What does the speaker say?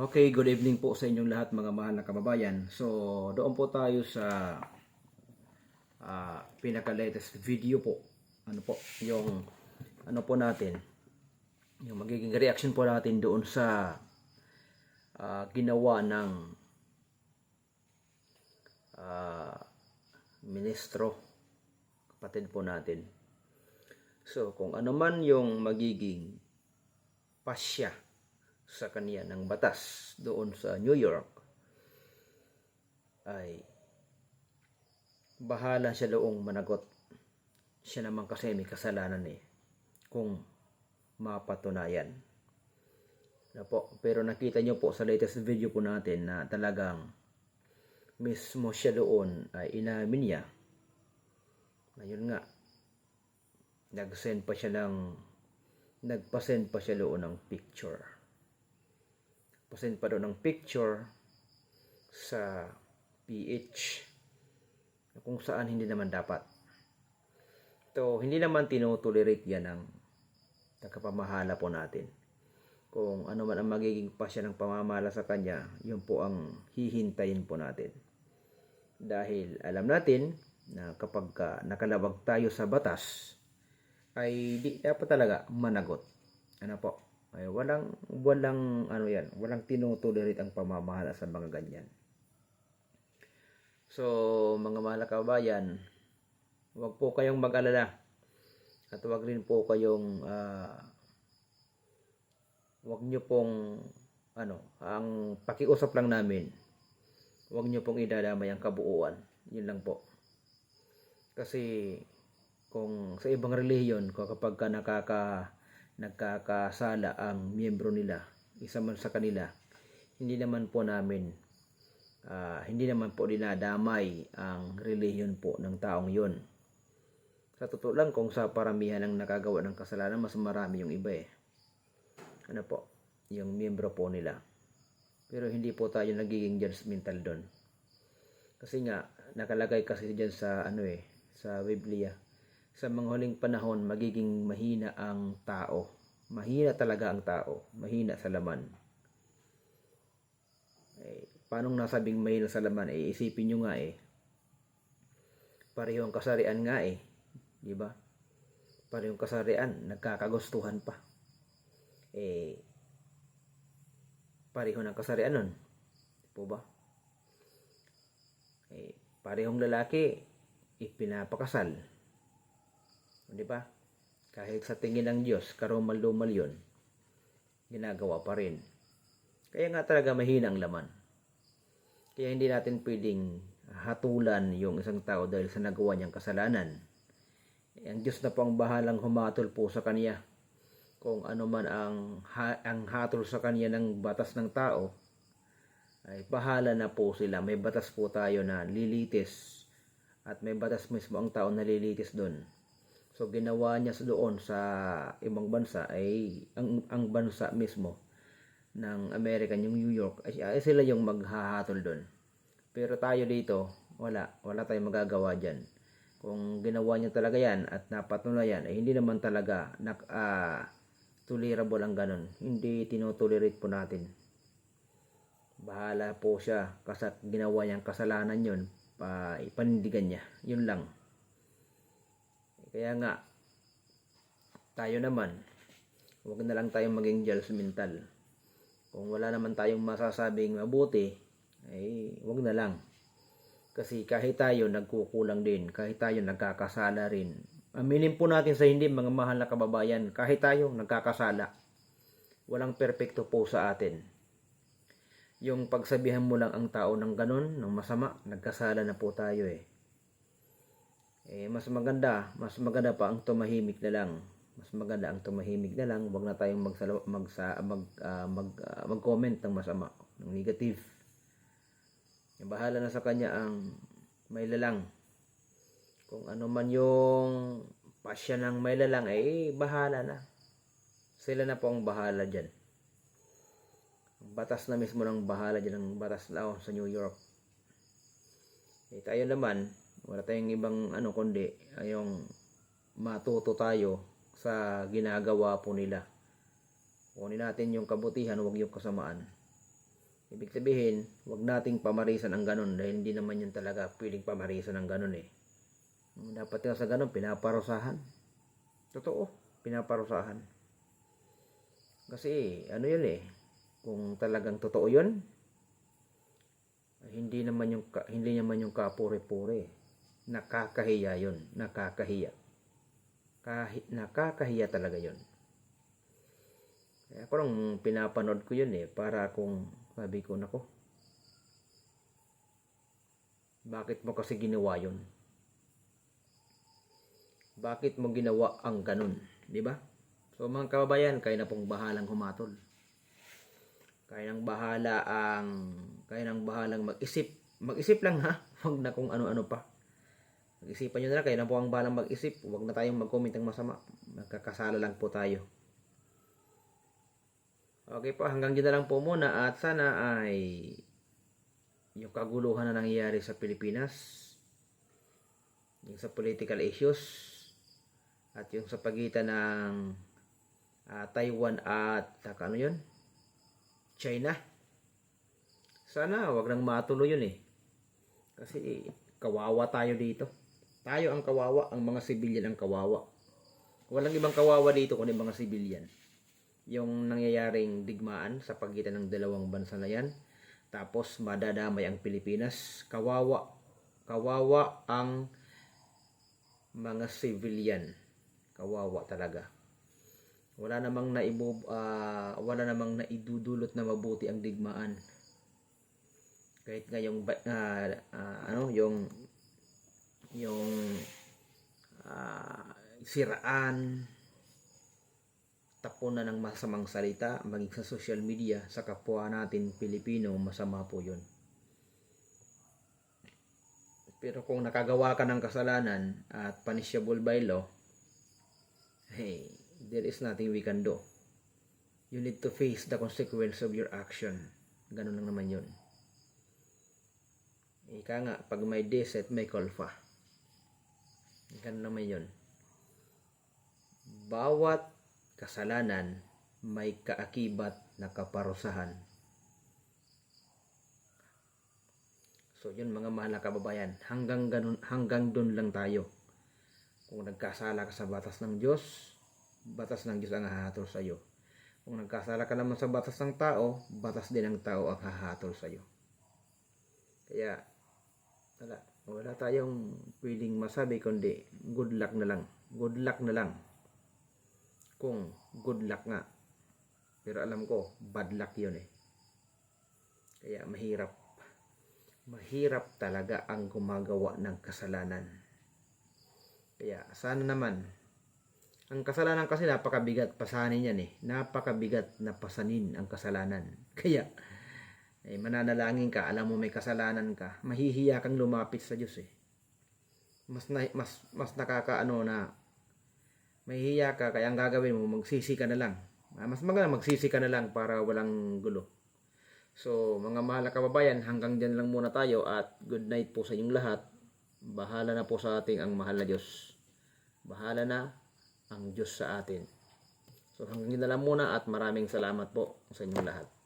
Okay, good evening po sa inyong lahat mga mahal na kababayan. So, doon po tayo sa ah, pinaka-latest video po. Ano po, yung ano po natin, yung magiging reaction po natin doon sa ah, ginawa ng ah, ministro, kapatid po natin. So, kung ano man yung magiging pasya sa kanya ng batas doon sa New York ay bahala siya loong managot. Siya naman kasi may kasalanan eh kung mapatunayan. Na po, pero nakita nyo po sa latest video po natin na talagang mismo siya doon ay inamin niya. Ayun nga, nag-send pa siya ng nagpa-send pa siya doon ng picture pasend pa doon ng picture sa PH kung saan hindi naman dapat. So, hindi naman tinotolerate yan ng nakapamahala po natin. Kung ano man ang magiging pasya ng pamamahala sa kanya, yun po ang hihintayin po natin. Dahil alam natin na kapag ka nakalabag tayo sa batas, ay di dapat talaga managot. Ano po? Ay walang walang ano yan, walang tinutolerate ang pamamahala sa mga ganyan. So, mga mahal na kababayan, huwag po kayong mag-alala. At huwag rin po kayong ah, huwag nyo pong ano, ang pakiusap lang namin. Huwag nyo pong idadamay ang kabuuan. Yun lang po. Kasi kung sa ibang relihiyon, kapag ka nakaka nagkakasala ang miyembro nila, isa man sa kanila, hindi naman po namin, ah, hindi naman po dinadamay ang relihiyon po ng taong yon. Sa totoo lang, kung sa paramihan ang nakagawa ng kasalanan, mas marami yung iba eh. Ano po, yung miyembro po nila. Pero hindi po tayo nagiging judgmental doon. Kasi nga, nakalagay kasi dyan sa ano eh, sa Biblia sa mga huling panahon magiging mahina ang tao. Mahina talaga ang tao. Mahina sa laman. Eh, paano nasabing mahina sa laman? Eh, isipin nyo nga eh. Parehong kasarian nga eh. Di ba? Parehong kasarian. Nagkakagustuhan pa. Eh, pareho ng kasarian nun. Di po ba? Eh, parehong lalaki, ipinapakasal. Di ba? Kahit sa tingin ng Diyos, karumal-dumal yun, ginagawa pa rin. Kaya nga talaga mahina ang laman. Kaya hindi natin pwedeng hatulan yung isang tao dahil sa nagawa niyang kasalanan. Eh, ang Diyos na po ang bahalang humatol po sa kanya. Kung ano man ang, ha- ang hatol sa kanya ng batas ng tao, ay bahala na po sila. May batas po tayo na lilitis at may batas mismo ang tao na lilitis doon. So ginawa niya sa doon sa ibang bansa ay ang ang bansa mismo ng American yung New York ay, ay sila yung maghahatol doon. Pero tayo dito wala wala tayong magagawa diyan. Kung ginawa niya talaga yan at napatunayan ay hindi naman talaga nak uh, tolerable ang ganun. Hindi tinotolerate po natin. Bahala po siya kasi ginawa niyang kasalanan yon pa ipanindigan niya. Yun lang. Kaya nga, tayo naman, huwag na lang tayong maging judgmental. Kung wala naman tayong masasabing mabuti, ay huwag na lang. Kasi kahit tayo nagkukulang din, kahit tayo nagkakasala rin, aminin po natin sa hindi mga mahal na kababayan, kahit tayo nagkakasala, walang perpekto po sa atin. Yung pagsabihan mo lang ang tao ng ganun, ng masama, nagkasala na po tayo eh eh mas maganda, mas maganda pa ang tumahimik na lang. Mas maganda ang tumahimik na lang, wag na tayong magsala, magsa, mag uh, mag uh, mag-comment ng masama, ng negative. Yung bahala na sa kanya ang may lalang. Kung ano man yung pasya ng may lalang, eh bahala na. Sila na po ang bahala diyan. Batas na mismo ng bahala diyan ng batas lao sa New York. Eh tayo naman, wala tayong ibang ano kundi yung matuto tayo sa ginagawa po nila kunin natin yung kabutihan huwag yung kasamaan Ibig sabihin, wag nating pamarisan ang ganun dahil hindi naman yun talaga pwedeng pamarisan ang ganun eh. Dapat nga sa ganun, pinaparusahan. Totoo, pinaparusahan. Kasi ano yun eh, kung talagang totoo yun, hindi naman yung hindi naman yung kapure-pure. Nakakahiya yun, nakakahiya. Kahi, nakakahiya talaga yun. Kaya ako pinapanood ko yun eh, para kung sabi ko, nako, bakit mo kasi ginawa yun? Bakit mo ginawa ang ganun? Di ba? So mga kababayan, kayo na pong bahalang humatol. Kaya nang bahala ang kaya nang bahalang mag-isip. Mag-isip lang ha, huwag na kung ano-ano pa. Mag-isipan nyo na lang, kayo na po ang bahalang mag-isip. Huwag na tayong mag-comment ng masama. Magkakasala lang po tayo. Okay po, hanggang dyan na lang po muna at sana ay yung kaguluhan na nangyayari sa Pilipinas, yung sa political issues, at yung sa pagitan ng ah, Taiwan at taka, ano yun? China. Sana wag nang matuloy yun eh. Kasi kawawa tayo dito. Tayo ang kawawa, ang mga sibilyan ang kawawa. Walang ibang kawawa dito kundi mga sibilyan yung nangyayaring digmaan sa pagitan ng dalawang bansa na yan. Tapos madadamay ang Pilipinas. Kawawa. Kawawa ang mga civilian. Kawawa talaga. Wala namang naibu ah, wala namang naidudulot na mabuti ang digmaan. Kahit nga yung ba- ah, ah, ano yung siraan. Tapunan ng masamang salita maging sa social media sa kapwa natin Pilipino masama po yun. Pero kung nakagawa ka ng kasalanan at punishable by law hey there is nothing we can do. You need to face the consequence of your action. Ganun lang naman yun. Ika nga pag may deset may kolfa ganun naman yun bawat kasalanan may kaakibat na kaparusahan. So yun mga mahal na kababayan, hanggang ganun, hanggang doon lang tayo. Kung nagkasala ka sa batas ng Diyos, batas ng Diyos ang hahatol sa iyo. Kung nagkasala ka naman sa batas ng tao, batas din ng tao ang hahatol sa iyo. Kaya wala, wala tayong pwedeng masabi kundi good luck na lang. Good luck na lang kung good luck nga. Pero alam ko, bad luck yun eh. Kaya mahirap. Mahirap talaga ang gumagawa ng kasalanan. Kaya sana naman, ang kasalanan kasi napakabigat pasanin yan eh. Napakabigat na pasanin ang kasalanan. Kaya, eh, mananalangin ka, alam mo may kasalanan ka, mahihiya kang lumapit sa Diyos eh. Mas, na, mas, mas nakakaano na mahihiya ka, kaya ang gagawin mo, magsisi ka na lang. Ah, Mas maganda magsisi ka na lang para walang gulo. So, mga mahal na kababayan, hanggang dyan lang muna tayo at good night po sa inyong lahat. Bahala na po sa ating ang mahal na Diyos. Bahala na ang Diyos sa atin. So, hanggang dyan lang muna at maraming salamat po sa inyong lahat.